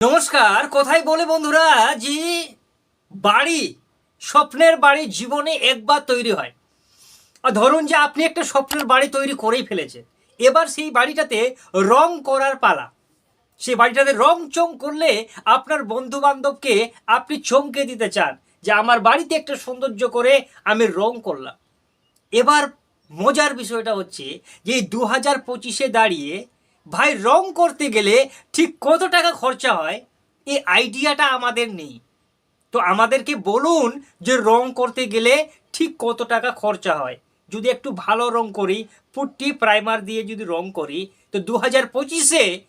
নমস্কার, কোথায় বলে বন্ধুরা যে বাড়ি, স্বপ্নের বাড়ি জীবনে একবার তৈরি হয়। আর ধরুন যে আপনি একটা স্বপ্নের বাড়ি তৈরি করেই ফেলেছেন। এবার সেই বাড়িটাতে রং করার পালা। সেই বাড়িটাতে রং চং করলে আপনার বন্ধু বান্ধবকে আপনি চমকে দিতে চান যে আমার বাড়িতে একটা সৌন্দর্য করে আমি রং করলাম। এবার মজার বিষয়টা হচ্ছে যে দু হাজার পঁচিশে দাঁড়িয়ে ভাই, রং করতে গেলে ঠিক কত টাকা খরচা হয়? এই আইডিয়াটা আমাদের নেই। তো আমাদেরকে বলুন যে রং করতে গেলে ঠিক কত টাকা খরচা হয়? যদি একটু ভালো রং করি, পুট্টি, প্রাইমার দিয়ে যদি রং করি, তো দু হাজার পঁচিশে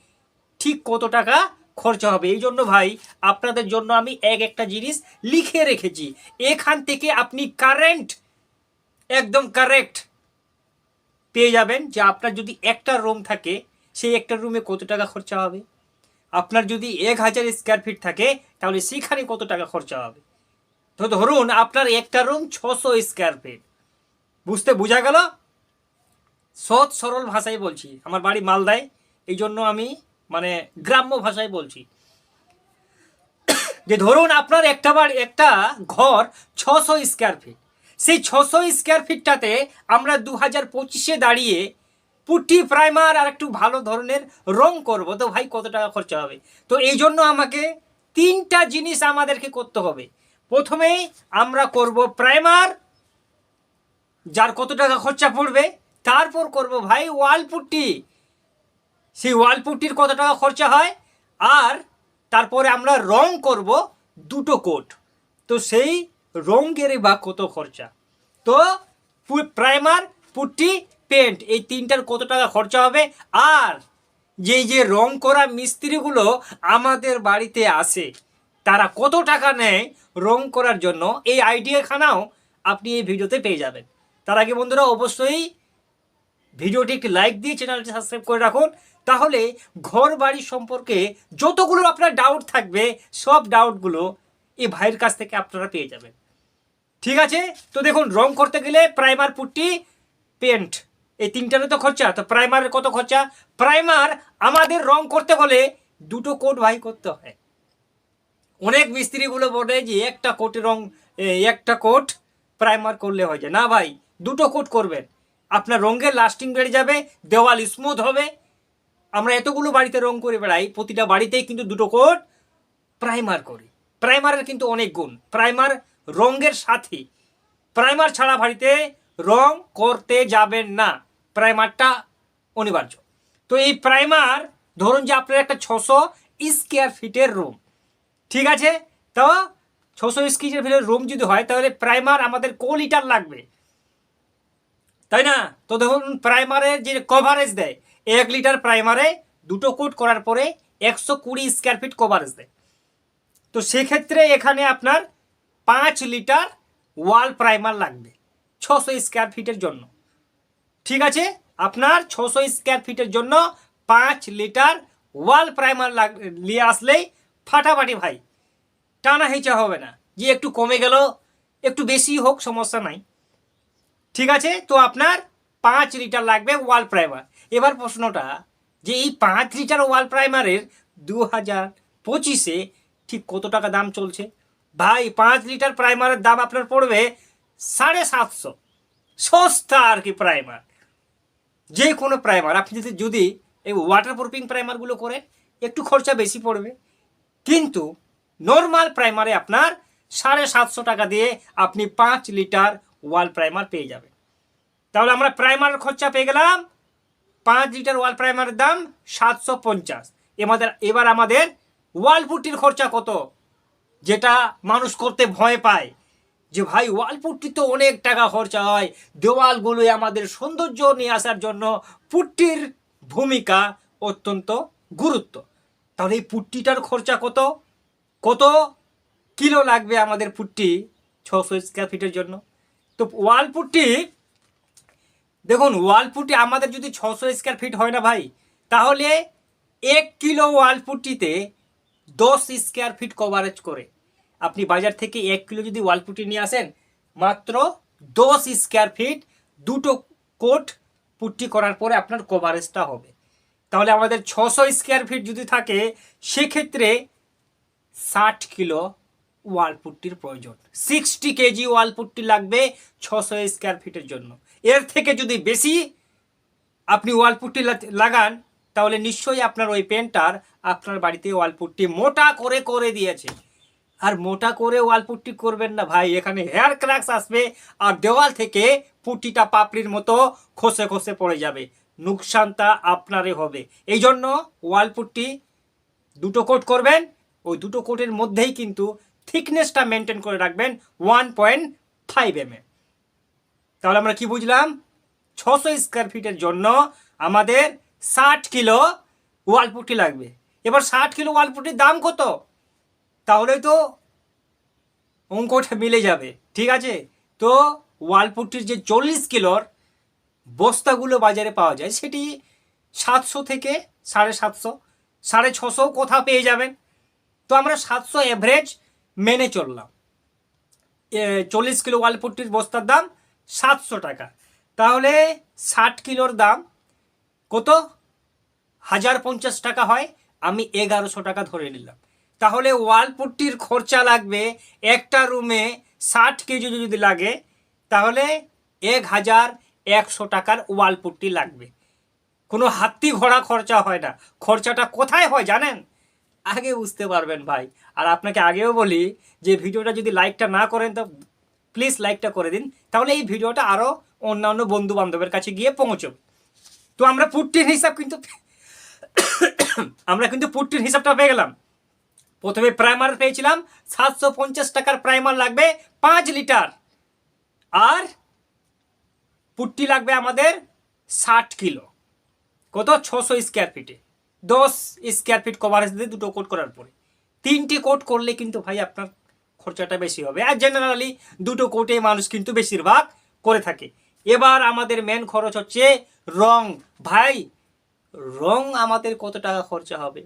ঠিক কত টাকা খরচা হবে? এই জন্য ভাই, আপনাদের জন্য আমি এক একটা জিনিস লিখে রেখেছি। এখান থেকে আপনি কারেন্ট, একদম কারেক্ট পেয়ে যাবেন যে আপনার যদি একটা রুম থাকে সেই একটা রুমে কত টাকা খরচা হবে? আপনার যদি এক হাজার স্কোয়ার ফিট থাকে, তাহলে সেখানে কত টাকা খরচা হবে? তো ধরুন আপনার একটা রুম ছশো স্কোয়ার ফিট বুঝতে বোঝা গেল? সৎ সরল ভাষায় বলছি, আমার বাড়ি মালদায় এই জন্য আমি মানে গ্রাম্য ভাষায় বলছি। যে ধরুন আপনার একটা বাড়ি, একটা ঘর ছশো স্কোয়ার ফিট সেই ছশো স্কোয়ার ফিটটাতে আমরা দু হাজার পঁচিশে দাঁড়িয়ে পুটি প্রাইমার আর একটু ভালো ধরনের রং করব। তো ভাই, কত টাকা খরচা হবে? তো এই জন্য আমাকে তিনটা জিনিস আমাদেরকে করতে হবে। প্রথমে আমরা করব প্রাইমার, যার কত টাকা খরচা পড়বে, তারপর করব ভাই ওয়াল পুট্টি সেই ওয়াল পুট্টির কত টাকা খরচা হয়? আর তারপরে আমরা রং করব দুটো কোট। তো সেই রঙের বা কত খরচা? তো প্রাইমার পুট্টি পেন্ট এই তিনটার কত টাকা খরচা হবে? আর যেই যে রং করা মিস্ত্রিগুলো আমাদের বাড়িতে আসে তারা কত টাকা নেয় রং করার জন্য? এই আইডিয়াখানাও আপনি এই ভিডিওতে পেয়ে যাবেন। তার আগে বন্ধুরা, অবশ্যই ভিডিওটি একটি লাইক দিয়ে চ্যানেলটি সাবস্ক্রাইব করে রাখুন। তাহলে ঘর বাড়ি সম্পর্কে যতগুলো আপনার ডাউট থাকবে, সব ডাউটগুলো এই ভাইয়ের কাছ থেকে আপনারা পেয়ে যাবেন। ঠিক আছে? তো দেখুন, রং করতে গেলে প্রাইমার পুট্টি পেন্ট এই তিনটারও তো খরচা, তো প্রাইমারের কত খরচা? প্রাইমার আমাদের রং করতে হলে দুটো কোট ভাই করতে হয়। অনেক মিস্ত্রিগুলো বলে যে একটা কোটে রং একটা কোট প্রাইমার করলে হয়ে যায়। না ভাই, দুটো কোট করবেন। আপনার রঙের লাস্টিং বেড়ে যাবে, দেওয়াল স্মুথ হবে। আমরা এতগুলো বাড়িতে রং করে বেড়াই, প্রতিটা বাড়িতেই কিন্তু দুটো কোট প্রাইমার করি। প্রাইমারের কিন্তু অনেক গুণ। প্রাইমার রঙের সাথে। প্রাইমার ছাড়া বাড়িতে রং করতে যাবেন না। প্রাইমারটা অনিবার্য। তো এই প্রাইমার ধরুন যে আপনার একটা ছশো স্কোয়ার ফিটের রুম ঠিক আছে? তো ছশো স্কোয়ার ফিটের রুম যদি হয়, তাহলে প্রাইমার আমাদের ক লিটার লাগবে। তাই না? তো দেখুন প্রাইমারের যে কভারেজ দেয়, এক লিটার প্রাইমারে দুটো কোট করার পরে একশো কুড়ি স্কোয়ার ফিট কভারেজ দেয়। তো সেক্ষেত্রে এখানে আপনার পাঁচ লিটার ওয়াল প্রাইমার লাগবে, ছশো স্কোয়ার ফিটের জন্য। ঠিক আছে? আপনার ছশো স্কোয়ার ফিটের জন্য পাঁচ লিটার ওয়াল প্রাইমার লাগ, নিয়ে আসলেই ফাটাফাটি ভাই। টানা হেঁচা হবে না। যে একটু কমে গেল, একটু বেশি হোক, সমস্যা নাই। ঠিক আছে? তো আপনার পাঁচ লিটার লাগবে ওয়াল প্রাইমার এবার প্রশ্নটা, যে এই পাঁচ লিটার ওয়াল প্রাইমারের দু হাজার পঁচিশে ঠিক কত টাকা দাম চলছে? ভাই, পাঁচ লিটার প্রাইমারের দাম আপনার পড়বে সাড়ে সাতশো। সস্তা আর কি প্রাইমার যে কোনো প্রাইমার আপনি যদি যদি এই ওয়াটার প্রুফিং প্রাইমারগুলো করেন একটু খরচা বেশি পড়বে, কিন্তু নর্মাল প্রাইমারে আপনার সাড়ে সাতশো টাকা দিয়ে আপনি পাঁচ লিটার ওয়াল প্রাইমার পেয়ে যাবেন। তাহলে আমরা প্রাইমার খরচা পেয়ে গেলাম, পাঁচ লিটার ওয়াল প্রাইমারের দাম সাতশো পঞ্চাশ। এমাদের, এবার আমাদের ওয়াল পুট্টির খরচা কত, যেটা মানুষ করতে ভয় পায়। যে ভাই ওয়াল পুট্টি তো অনেক টাকা খরচা হয়। দেওয়ালগুলোয় আমাদের সৌন্দর্য নিয়ে আসার জন্য পুট্টির ভূমিকা অত্যন্ত গুরুত্ব। তাহলে এই পুট্টিটার খরচা কত? কত কিলো লাগবে আমাদের পুট্টি ছশো স্কোয়ার ফিটের জন্য? তো ওয়াল পুট্টি দেখুন ওয়াল পুট্টি আমাদের যদি ছশো স্কোয়ার ফিট হয় না ভাই, তাহলে এক কিলো ওয়াল পুট্টিতে দশ স্কোয়ার ফিট কভারেজ করে। আপনি বাজার থেকে এক কিলো যদি ওয়াল পুট্টি নিয়ে আসেন, মাত্র দশ স্কোয়ার ফিট দুটো কোট পুট্টি করার পরে আপনার কভারেজটা হবে। তাহলে আমাদের ছশো স্কোয়ার ফিট যদি থাকে, সেক্ষেত্রে ষাট কিলো ওয়াল পুট্টির প্রয়োজন। সিক্সটি কেজি ওয়াল পুট্টি লাগবে ছশো স্কোয়ার ফিটের জন্য। এর থেকে যদি বেশি আপনি ওয়াল পুট্টি লাগান, তাহলে নিশ্চয়ই আপনার ওই পেন্টার আপনার বাড়িতে ওয়াল পুট্টি মোটা করে করে দিয়েছে। আর মোটা করে ওয়াল পুট্টি করবেন না ভাই। এখানে হেয়ার ক্র্যাক্স আসবে আর দেওয়াল থেকে পুট্টিটা পাপড়ির মতো খসে খসে পড়ে যাবে। নুকসানটা আপনারই হবে। এই জন্য ওয়াল পুট্টি দুটো কোট করবেন। ওই দুটো কোটের মধ্যেই কিন্তু থিকনেসটা মেনটেন করে রাখবেন ওয়ান পয়েন্ট ফাইভ এম তাহলে আমরা কি বুঝলাম? ছশো স্কোয়ার ফিটের জন্য আমাদের ষাট কিলো ওয়ালপুটি লাগবে। এবার ষাট কিলো ওয়ালপুটির দাম কত? তাহলে তো অঙ্কটা মিলে যাবে, ঠিক আছে? তো ওয়ালপুটির যে চল্লিশ কিলোর বস্তাগুলো বাজারে পাওয়া যায়, সেটি সাতশো থেকে সাড়ে সাতশো, সাড়ে ছশো কোথাও পেয়ে যাবেন? তো আমরা সাতশো অ্যাভারেজ মেনে চললাম। চল্লিশ কিলো ওয়ালপুট্টির বস্তার দাম সাতশো টাকা। তাহলে ষাট কিলোর দাম কত? হাজার পঞ্চাশ টাকা হয়, আমি এগারোশো টাকা ধরে নিলাম। তাহলে ওয়ালপুট্টির খরচা লাগবে একটা রুমে ষাট কেজি যদি লাগে, তাহলে এক হাজার একশো টাকার ওয়ালপুট্টি লাগবে। কোনো হাতি ঘোড়া খরচা হয় না। খরচাটা কোথায় হয় জানেন? আগে বুঝতে পারবেন ভাই। আর আপনাকে আগেও বলি যে ভিডিওটা যদি লাইকটা না করেন তো প্লিজ লাইকটা করে দিন। তাহলে এই ভিডিওটা আরও অন্যান্য বন্ধু বান্ধবের কাছে গিয়ে পৌঁছবে। তো আমরা পুট্টির হিসাব কিন্তু আমরা কিন্তু পুট্টির হিসাবটা পেয়ে গেলাম। প্রথমে প্রাইমার পেয়েছিলাম সাতশো পঞ্চাশ টাকার প্রাইমার লাগবে পাঁচ লিটার আর পুট্টি লাগবে আমাদের ষাট কিলো। কত? ছশো স্কোয়ার ফিটে দশ স্কোয়ার ফিট কভারেজ দিয়ে দুটো কোট করার পরে। তিনটি কোট করলে কিন্তু ভাই আপনার খরচাটা বেশি হবে। আর জেনারেলি দুটো কোটে মানুষ কিন্তু বেশিরভাগ করে থাকে। এবার আমাদের মেন খরচ হচ্ছে রং। ভাই, রং আমাদের কত টাকা খরচা হবে?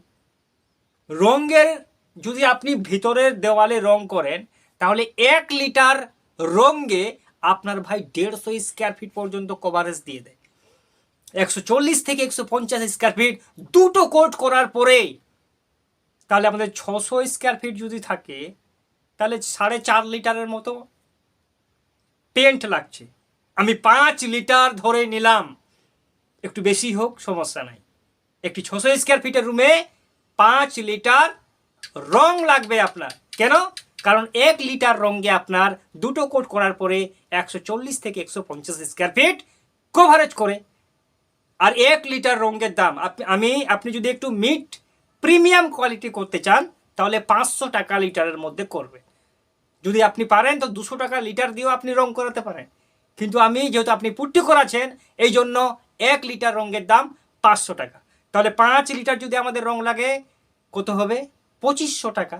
রঙের যদি আপনি ভিতরের দেওয়ালে রং করেন, তাহলে এক লিটার রঙে আপনার ভাই দেড়শো স্কোয়ার ফিট পর্যন্ত কভারেজ দিয়ে দেয়। একশো চল্লিশ থেকে একশো পঞ্চাশ স্কোয়ার ফিট দুটো কোট করার পরে তাহলে আমাদের ছশো স্কোয়ার ফিট যদি থাকে, তাহলে সাড়ে চার লিটারের মতো পেন্ট লাগছে। আমি পাঁচ লিটার ধরে নিলাম। একটু বেশি হোক, সমস্যা নাই। একটি ছশো স্কোয়ার ফিটের রুমে পাঁচ লিটার রং লাগবে আপনার। কেন? কারণ এক লিটার রঙে আপনার দুটো কোট করার পরে একশো চল্লিশ থেকে একশো পঞ্চাশ স্কোয়ার ফিট কভারেজ করে। আর এক লিটার রঙের দাম আমি আপনি যদি একটু মিট প্রিমিয়াম কোয়ালিটি করতে চান, তাহলে পাঁচশো টাকা লিটারের মধ্যে করবে। যদি আপনি পারেন, তো দুশো টাকা লিটার দিয়েও আপনি রং করাতে পারেন। কিন্তু আমি যেহেতু আপনি পুট্টি করাছেন এই জন্য এক লিটার রঙের দাম পাঁচশো টাকা। তাহলে পাঁচ লিটার যদি আমাদের রং লাগে, কত হবে? পঁচিশশো টাকা।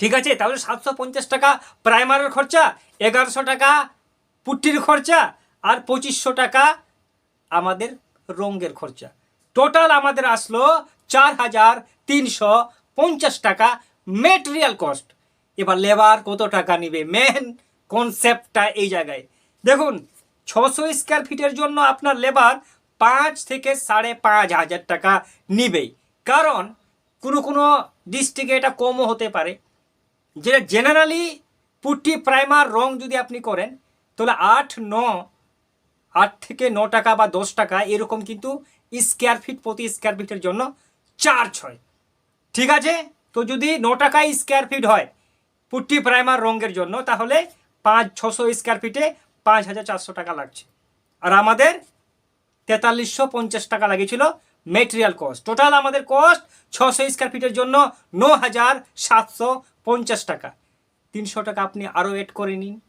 ঠিক আছে? তাহলে সাতশো পঞ্চাশ টাকা প্রাইমারের খরচা, এগারোশো টাকা পুট্টির খরচা, আর পঁচিশশো টাকা আমাদের রঙের খরচা। টোটাল আমাদের আসলো চার হাজার তিনশো পঞ্চাশ টাকা মেটেরিয়াল কস্ট এবার লেবার কত টাকা নিবে? মেন কনসেপ্টটা এই জায়গায়। দেখুন, ছশো স্কোয়ার ফিটের জন্য আপনার লেবার পাঁচ থেকে সাড়ে পাঁচ হাজার টাকা নিবেই। কারণ কোনো কোনো ডিস্ট্রিক্টে এটা কমও হতে পারে। যেটা জেনারেলি পুট্টি প্রাইমার রং যদি আপনি করেন, তাহলে আট, ন, আট থেকে ন টাকা বা দশ টাকা এরকম কিন্তু স্কোয়ার ফিট প্রতি স্কোয়ার ফিটের জন্য চার্জ হয়। ঠিক আছে? তো যদি ন টাকা স্কোয়ার ফিট হয় পুট্টি প্রাইমার রঙের জন্য, তাহলে পাঁচ, ছশো স্কোয়ার ফিটে পাঁচ হাজার চারশো টাকা লাগছে। আর আমাদের তেতাল্লিশশো পঞ্চাশ টাকা লাগিয়েছিল মেটেরিয়াল কস্ট টোটাল আমাদের কস্ট ছশো স্কোয়ার ফিটের জন্য ন হাজার সাতশো পঞ্চাশ টাকা। তিনশো টাকা আপনি আরও এড করে নিন।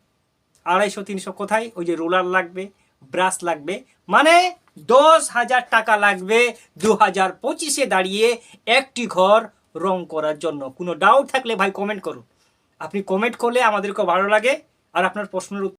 আড়াইশো, তিনশো কোথায়? ওই যে রোলার লাগবে ব্রাশ লাগবে। মানে দশ হাজার টাকা লাগবে দু হাজার পঁচিশে দাঁড়িয়ে একটি ঘর রং করার জন্য। কোনো ডাউট থাকলে ভাই কমেন্ট করুন। আপনি কমেন্ট করলে আমাদেরকে ভালো লাগে। আর আপনার প্রশ্নের